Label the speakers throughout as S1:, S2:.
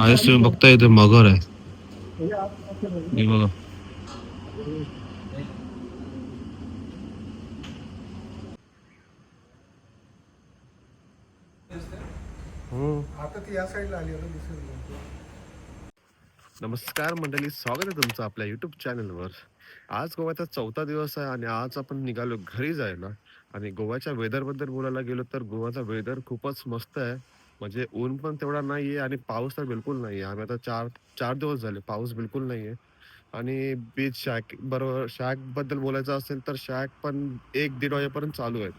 S1: Eyes तुम्ही बघता इथे मगर आहे हे बघा. नमस्कार मंडळी स्वागत आहे तुमचं आपल्या युट्यूब चॅनलवर आज गोव्याचा चौथा दिवस आहे आणि आज आपण निघालो घरी जायला. आणि गोव्याच्या वेदरबद्दल बोलायला गेलो तर गोव्याचा वेदर खूपच मस्त आहे. म्हणजे ऊन पण तेवढा नाहीये आणि पाऊस तर बिलकुल नाहीये. आम्ही आता चार चार दिवस झाले पाऊस बिलकुल नाहीये. आणि बीच शॅक बरोबर शॅकबद्दल बोलायचं असेल तर शॅक पण एक दीड वाजेपर्यंत चालू आहे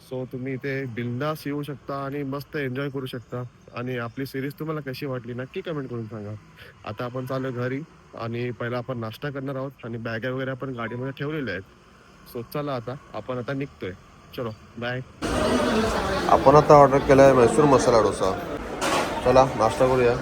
S1: सो तुम्ही इथे बिंदास येऊ शकता आणि मस्त एन्जॉय करू शकता. आणि आपली सिरीज तुम्हाला कशी वाटली नक्की कमेंट करून सांगा. आता आपण चालू घरी आणि पहिला आपण नाश्ता करणार आहोत आणि बॅगा वगैरे आपण गाडीमध्ये ठेवलेल्या आहेत. सो चला आता आपण आता निघतोय. चलो बाय आपण आता ऑर्डर केला आहे मैसूर मसाला डोसा. चला नाश्ता करूया.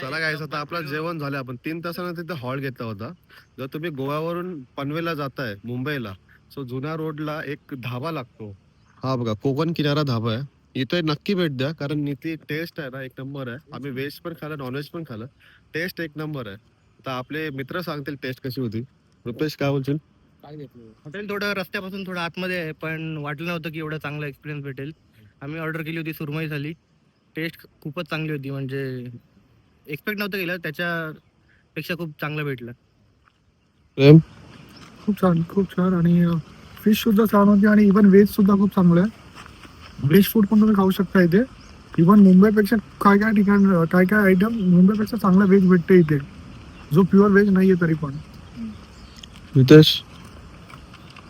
S1: चला काय आता आपलं जेवण झालं. आपण तीन तासानं तिथे हॉल घेतला होता. जर तुम्ही गोव्यावरून पनवेलला जाताय मुंबईला सो जुन्या रोडला एक धाबा लागतो. हा बघा कोकण किनारा धाबा आहे. इथे नक्की भेट द्या कारण इथे टेस्ट आहे ना एक नंबर आहे. आम्ही व्हेज पण खाल्लं नॉनव्हेज पण खाल्लं. टेस्ट एक नंबर आहे. तर आपले मित्र सांगतील टेस्ट कशी होती. रुपेश काय बोलशील?
S2: हॉटेल थोडं रस्त्यापासून थोडं आतमध्ये आहे पण वाटलं नव्हतं की एवढा चांगला एक्सपिरियन्स भेटेल. आम्ही ऑर्डर केली होती सुरमई झाली टेस्ट खूपच चांगली होती म्हणजे एक्सपेक्ट नव्हतं केलं त्याच्यापेक्षा खूप चांगलं भेटलं.
S1: प्रेम?
S3: खूप छान खूप छान. आणि फिश सुद्धा छान होती आणि इव्हन व्हेज सुद्धा खूप चांगलं आहे. व्हेज फूड पण तुम्ही खाऊ शकता इथे. इव्हन मुंबईपेक्षा काय काय ठिकाण काय काय आयटम मुंबईपेक्षा चांगला व्हेज भेटते इथे. जो प्युअर व्हेज नाहीये तरी पण.
S1: नितेश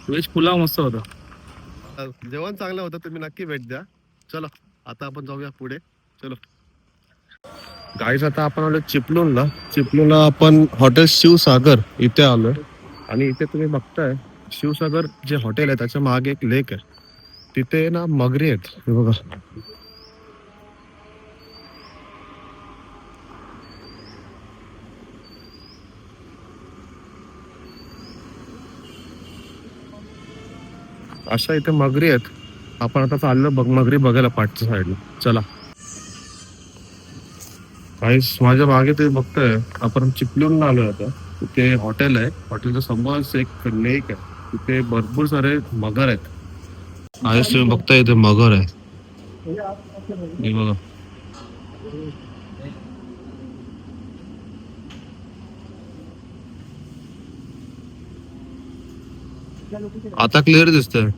S4: व्हेज पुलाव मस्त होता.
S1: जेवण चांगलं होतं तुम्ही नक्की भेट द्या. चलो आता आपण जाऊया पुढे. चलो. गाईस आता आपण आलो चिपलूनला चिपलूनला आपण हॉटेल शिवसागर इथे आलोय. आणि इथे तुम्ही बघताय शिवसागर जे हॉटेल आहे त्याच्यामागे एक लेक आहे. तिथे ना मगरी आहेत. हे बघा. अशा इथे मगरी आहेत. आपण आता चाललो बघ मगरी बघायला पाठच्या साईडला चला. काही माझ्या मागे ते बघताय, आपण चिपलून आलोय आता. तिथे हॉटेल आहे. हॉटेलच्या समोरच एक लेक आहे. तिथे भरपूर सारे मगर आहेत. आयुष तुम्ही बघताय इथे मगर आहे. बघा. आता क्लिअर दिसतंय.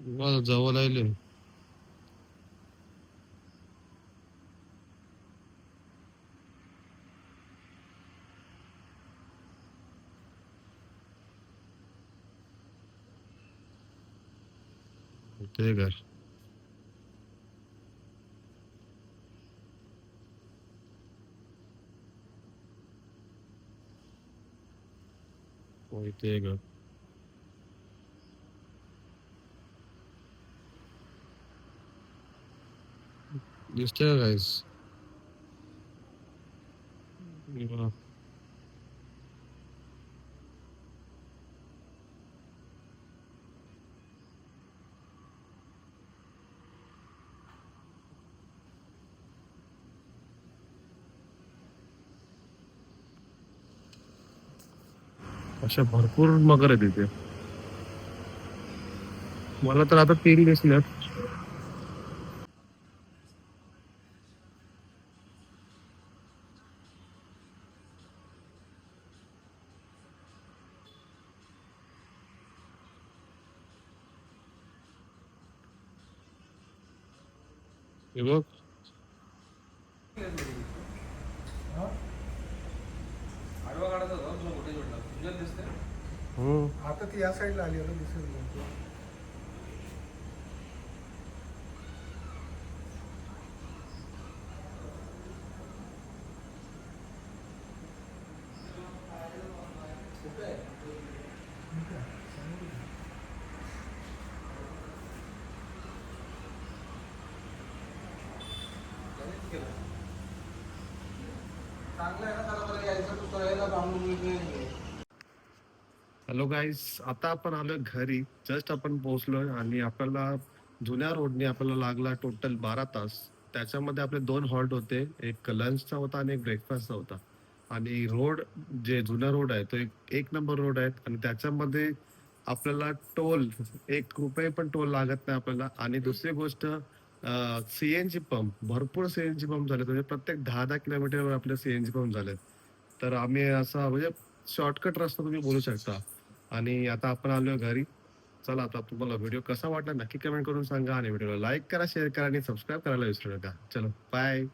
S1: बघा, जवळ आले ते घर हो इथे एक घर दिसतंय गाईस अशा भरपूर मगर आहेत इथे. मला तर आता तीन दिसल्यात. हे बघ.
S3: आता ती या साईडला आली आता दिसेल
S1: हॅलो गाईस आता आपण आलोय घरी. जस्ट आपण पोहोचलोय आणि आपल्याला जुन्या रोडने आपल्याला लागला टोटल बारा तास. त्याच्यामध्ये आपले दोन हॉल्ट होते. एक लंचचा होता आणि एक ब्रेकफास्टचा होता. आणि रोड जे जुना रोड आहे तो एक एक नंबर रोड आहे. आणि त्याच्यामध्ये आपल्याला टोल एक रुपये पण टोल लागत नाही आपल्याला. आणि दुसरी गोष्ट सीएनजी पंप भरपूर सीएनजी पंप झाले म्हणजे प्रत्येक दहा दहा किलोमीटरवर आपले सीएनजी पंप झालेत. तर आम्ही असा म्हणजे शॉर्टकट रस्ता तुम्ही बोलू शकता. आणि आता आपण आलो घरी. चला आता तुम्हाला व्हिडिओ कसा वाटला नक्की कमेंट करून सांगा आणि व्हिडिओला लाईक करा शेअर करा आणि सबस्क्राईब करायला विसरू नका. चलो बाय